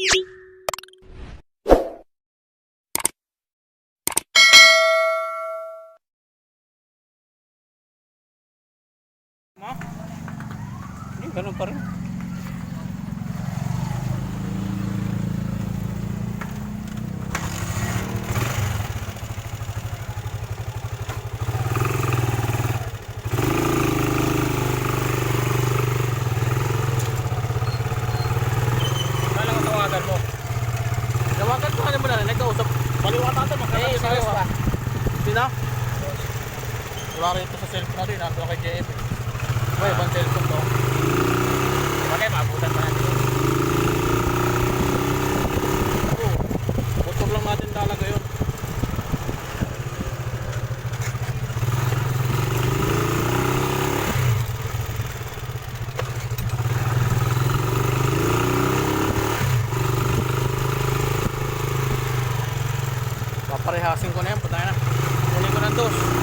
Ma? Ganun pa rin. Alasing ko na yan, patay na. Kunin ko ng dos.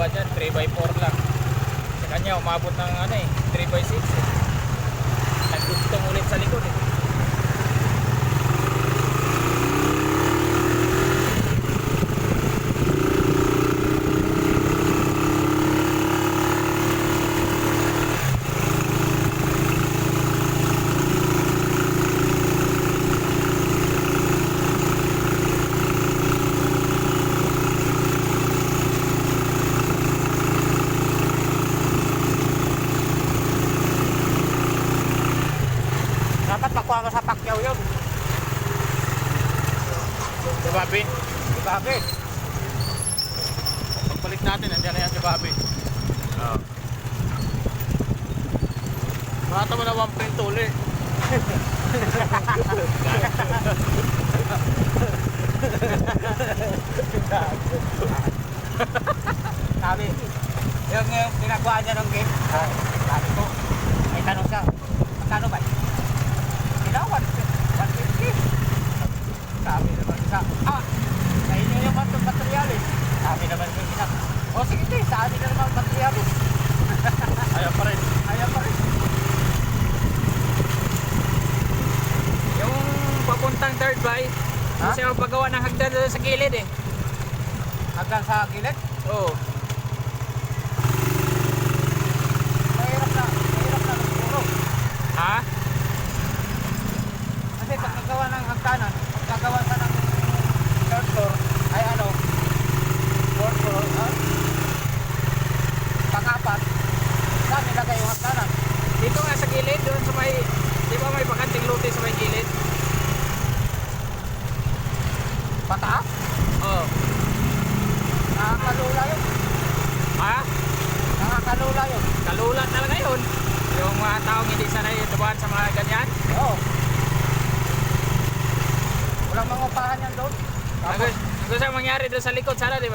iba dyan 3x4 lang sa kanya umabot ng ano eh 3x6 eh. nagdugtong ulit sa likod eh nakuha ko sa Pacquiao yun. Si Bobby? Si Bobby. Pagbalik natin, nandiyan na yan si Bobby. Oo. Oh. Mata mo na one print ulit. Sabi, yung, yung ginagawa niya ng game, ah, sabi ko, may tanong siya, magkano ba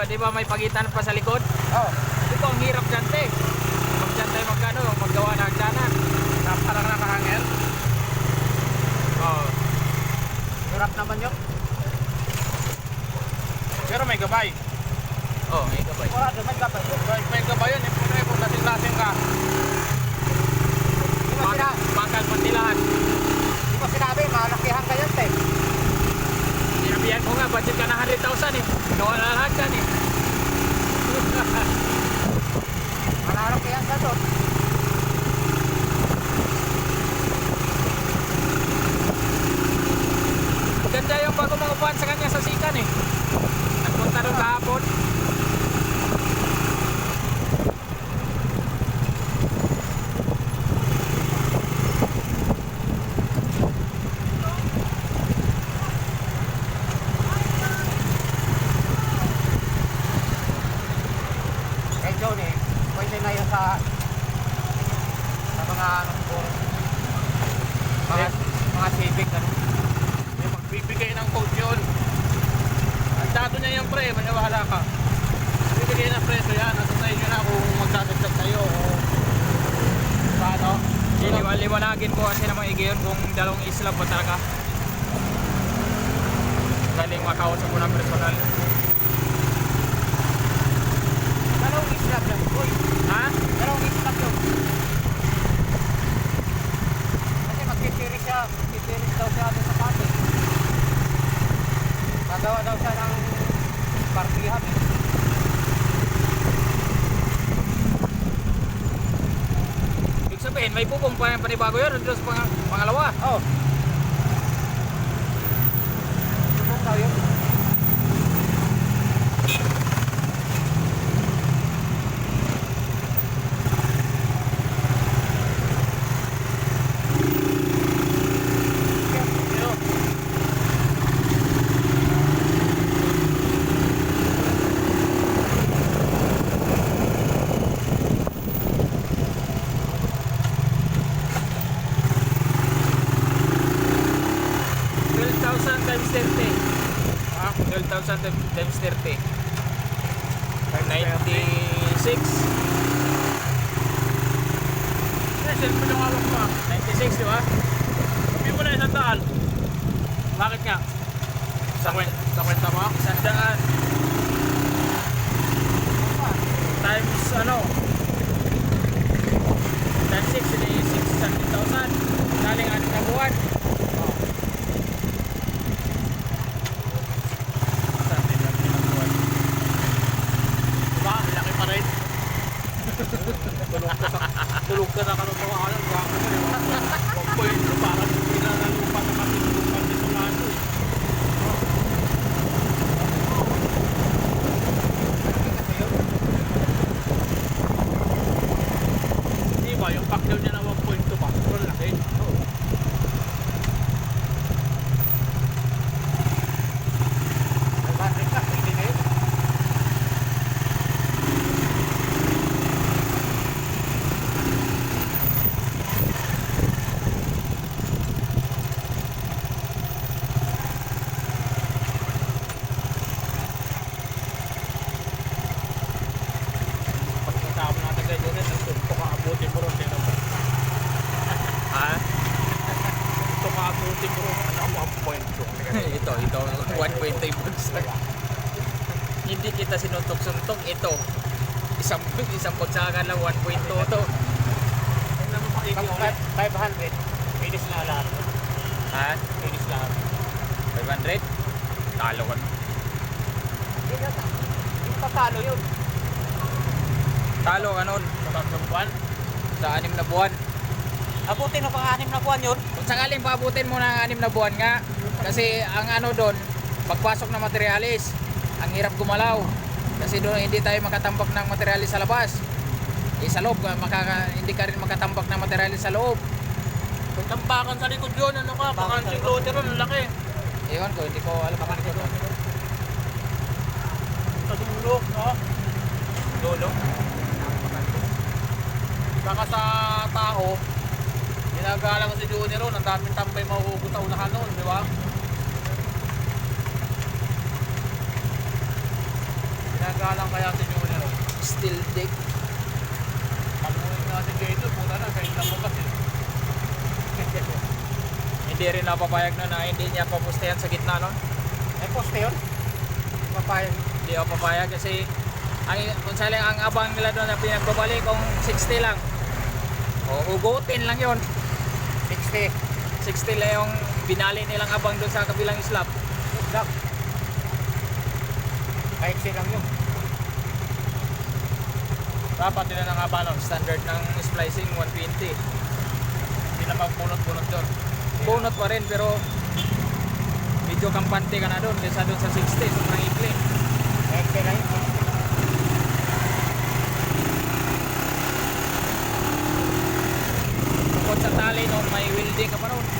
di ba? May pagitan eh. Pre, maniwala ka. Bibigay ng preso yan. Nasa sa inyo na kung magdadagdag kayo o paano. Liwa- Liwanagin ko kasi naman igayon kung dalawang isla ba talaga. Galing makausap ko ng personal. Dalawang islap lang. Uy, Ha? dalawang islap yun. Kasi magtitiris siya, magtitiris daw siya sa pati. Gagawa daw siya ng partihan eh. Ibig sabihin, may pupong pa panibago yun. Doon sa pang- pangalawa. Oh. Subong daw yun. Twelve thousand times 30. Ha? 12,000 times times 30. 96. Eh, cellphone yung hawak mo. ah. 96, di ba? Sabi mo na isang daan. Bakit nga? Sa, kwen sa kwenta mo? Sandaan. Times ano? Times 6, hindi 600,000. Galing anim na buwan. Oh. Saan din ang ilang buwan? Diba? Ang Laki pa rin. tulog ka sa tulog ka sa kanotawanan. Bakit mo yun? Huwag po yun. Parang hindi na nalupa na kami lupa dito na ano eh. Di ba? Yung pacquiao niya na 1.2 ba? Sobrang laki. May battery ka, pwede na yun. Pag kasama natin kayo doon, ang suntok ang abutin mo ron. Tingnan mo. Ha? Suntok ang abutin mo ron. Ano? 1.2. ito, ito. 1.3 bucks lang. Hindi kita sinuntok-suntok. Ito. Isang, bagsakan lang. 1.2 to. Makikiulit. 500, finish na lahat. Ha? Finish lahat. 500? Talo ka na. Hindi na Hindi tatalo yun. Talo ka nun. Sa tatlong buwan. Sa anim na buwan. Abutin na pang anim na buwan yun. Kung sakaling paabutin mo ng anim na buwan nga, kasi ang ano doon, pagpasok ng materialis, ang hirap gumalaw. Kasi doon hindi tayo makatambak ng materialis sa labas. Eh sa loob, makaka, hindi ka rin makatambak ng materialis sa loob. May tambakan sa likod yun. Ano ka? Baka Bakit si sa Cloder ron. Ang laki. Ewan ko, hindi ko alam kung ano doon. Sa dulo. No? Lolo? Baka sa tao, ginagalang si Junior ron. Ang daming tambay mahuhugot sa unahan noon. Di ba? Ginagalang kaya si Junior ron. Still dick. Pamuhin natin dito. Puta na. Kahit lang mo kasi. Hindi rin napapayag na na hindi niya papustayan sa gitna nun. Eh, poste yun. Papayag. Hindi ako papayag kasi ang kung sali ang abang nila doon na pinagbabalik kung 60 lang. O hugutin lang yon 60. 60 lang yung binali nilang abang doon sa kabilang slab. Luck. Kahit silang yun. Dapat nila nun. Standard ng splicing 120. Hindi na magbunot-bunot doon. Bunot pa rin pero medyo kampante ka na doon kaysa doon sa 60. Sobrang ikli. Yun. Bukod sa tali noon may welding ka pa noon.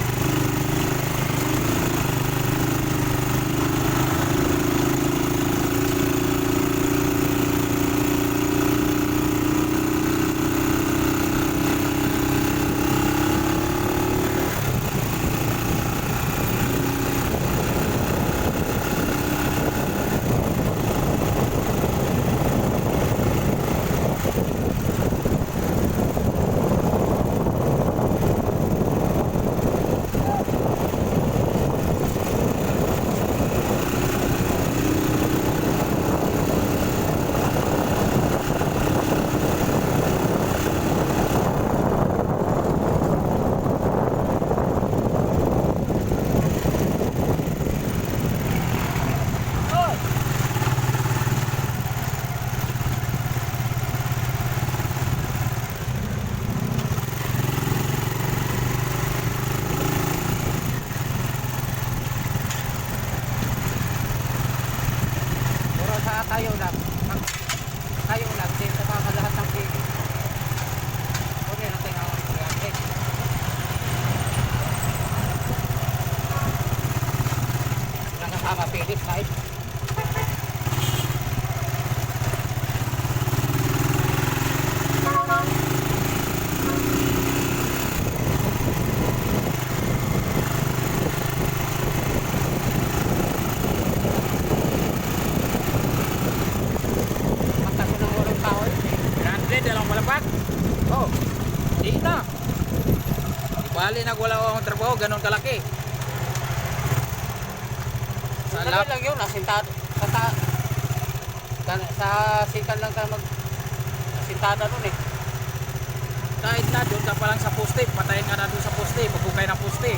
Bali nagwala akong trabaho, ganun kalaki. Sa Sa lap, lang yun, asintado. Sa, ta, sa, sa sikan lang ka mag asintada nun eh. kahit na doon ka pa lang sa poste, patayin ka na doon sa poste, pagkukay ng poste.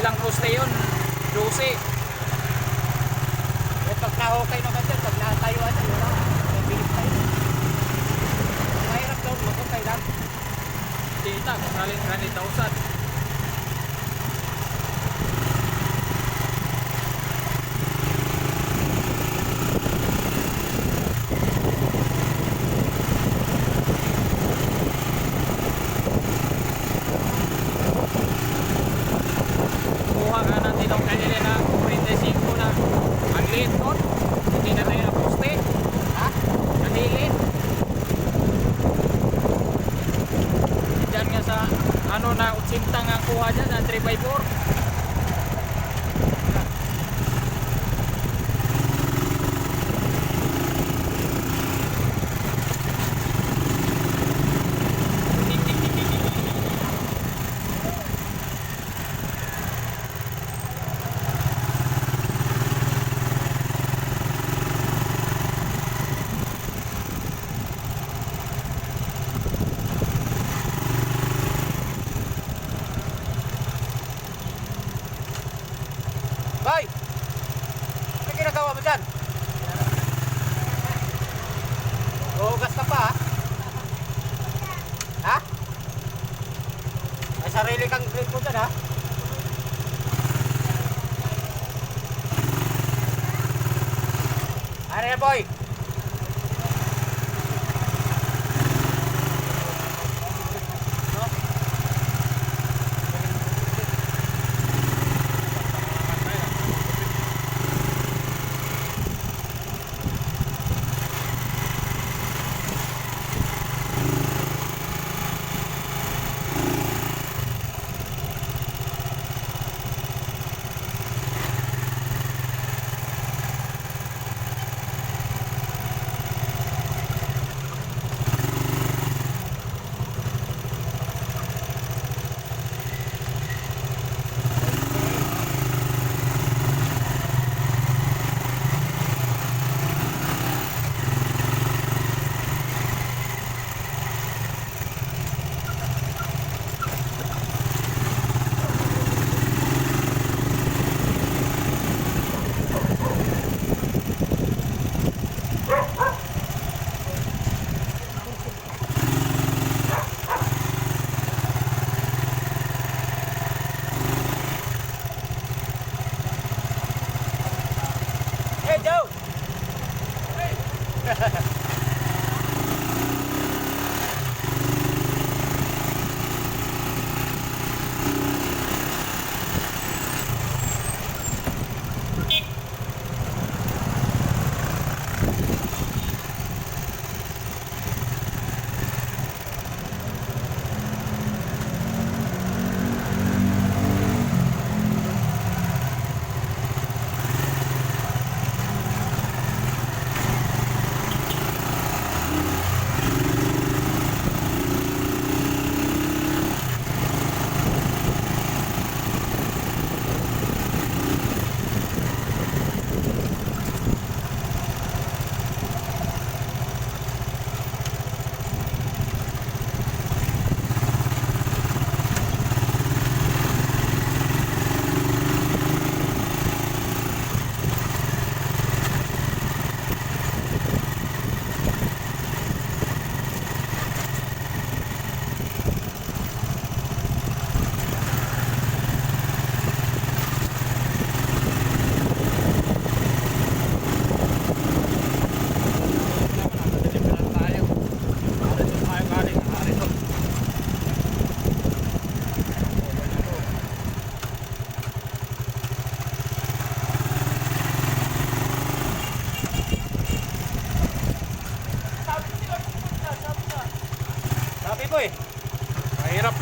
Ilang poste yun? 12. Eh, pag na-okay naman dyan, pag nakatayuan dyan, wala. May bilis tayo. Mahirap daw, mag-okay lang. Di na, kung saling 20,000. Kuha ka natin ng kanila na 45 na ang liit nun. Hindi na tayo na poste. Ha? Ang liit. Diyan nga sa ano na 80 nga ang kuha dyan na 3x4.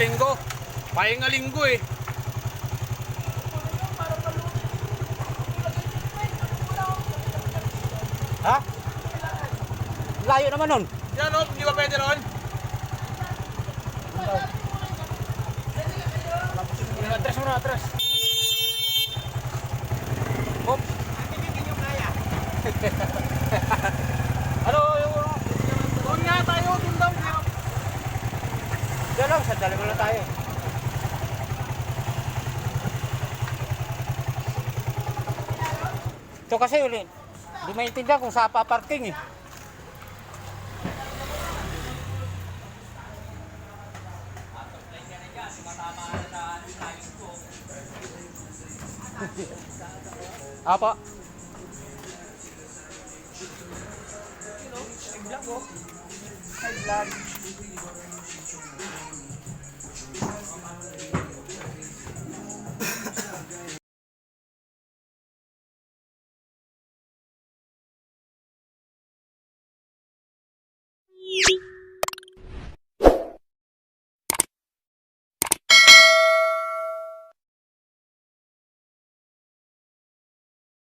Linggo. Pahinga linggo eh. Ha? Layo naman nun. Yan oh, di ba pwede ron? Atras muna, atras. dalawa na tayo. Ito kasi uli, di maintindihan kung saan pa-parking eh. Apa? Vlog ko. Hi vlog. positive.